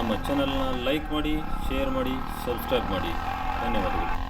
ನಮ್ಮ ಚಾನಲ್ನ ಲೈಕ್ ಮಾಡಿ ಶೇರ್ ಮಾಡಿ ಸಬ್ಸ್ಕ್ರೈಬ್ ಮಾಡಿ. ಧನ್ಯವಾದಗಳು.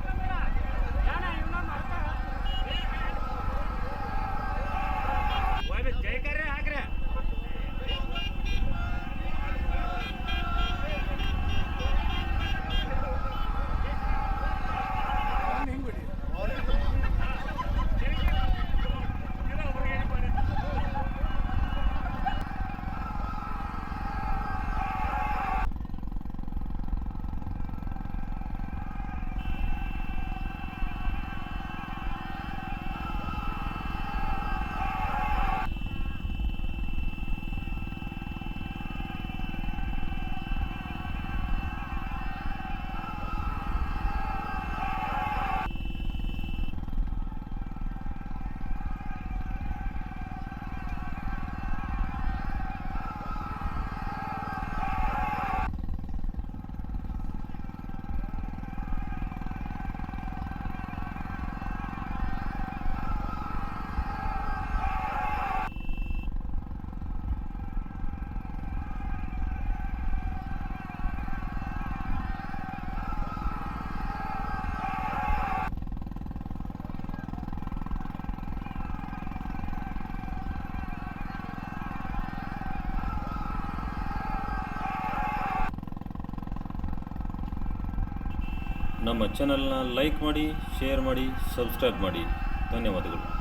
ನಮ್ಮ ಚಾನಲ್ನ ಲೈಕ್ ಮಾಡಿ ಶೇರ್ ಮಾಡಿ ಸಬ್ಸ್ಕ್ರೈಬ್ ಮಾಡಿ. ಧನ್ಯವಾದಗಳು.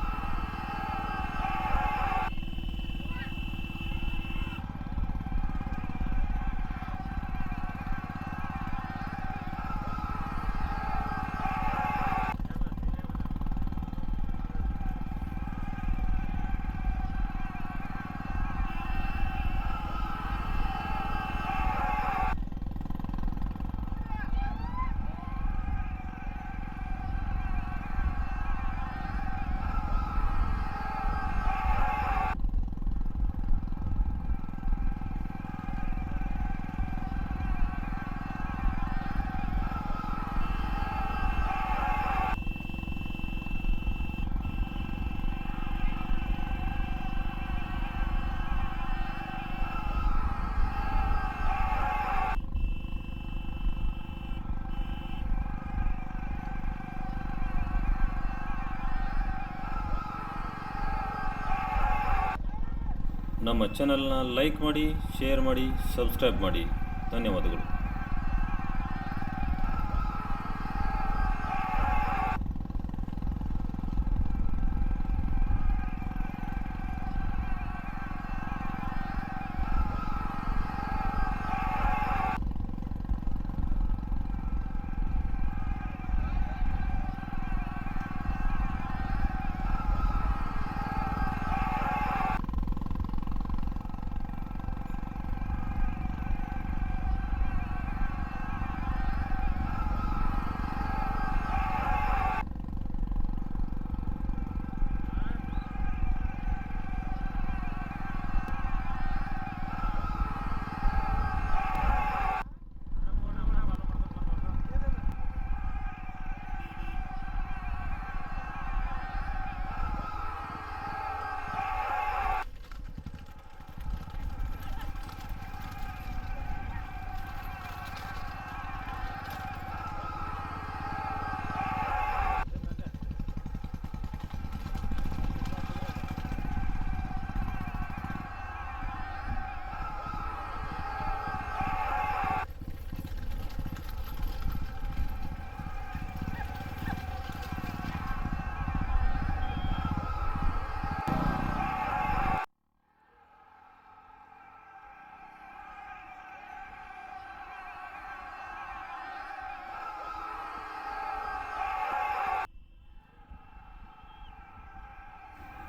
ನಮ್ಮ ಚಾನಲ್ನ ಲೈಕ್ ಮಾಡಿ ಶೇರ್ ಮಾಡಿ ಸಬ್ಸ್ಕ್ರೈಬ್ ಮಾಡಿ. ಧನ್ಯವಾದಗಳು.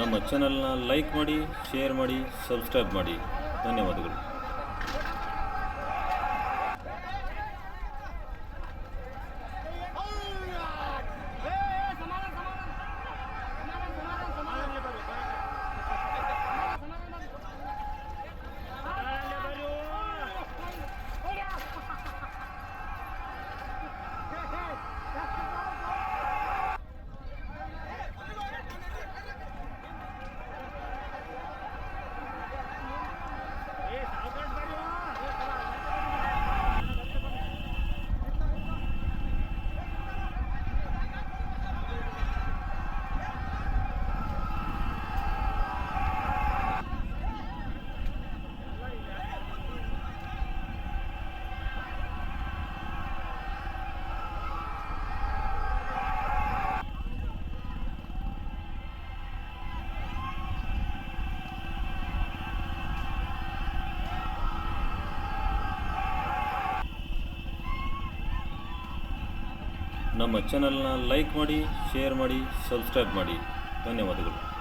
ನಮ್ಮ ಚಾನಲ್ನ ಲೈಕ್ ಮಾಡಿ ಶೇರ್ ಮಾಡಿ ಸಬ್ಸ್ಕ್ರೈಬ್ ಮಾಡಿ. ಧನ್ಯವಾದಗಳು. ನಮ್ಮ ಚಾನಲ್ನ ಲೈಕ್ ಮಾಡಿ ಶೇರ್ ಮಾಡಿ ಸಬ್ಸ್ಕ್ರೈಬ್ ಮಾಡಿ. ಧನ್ಯವಾದಗಳು.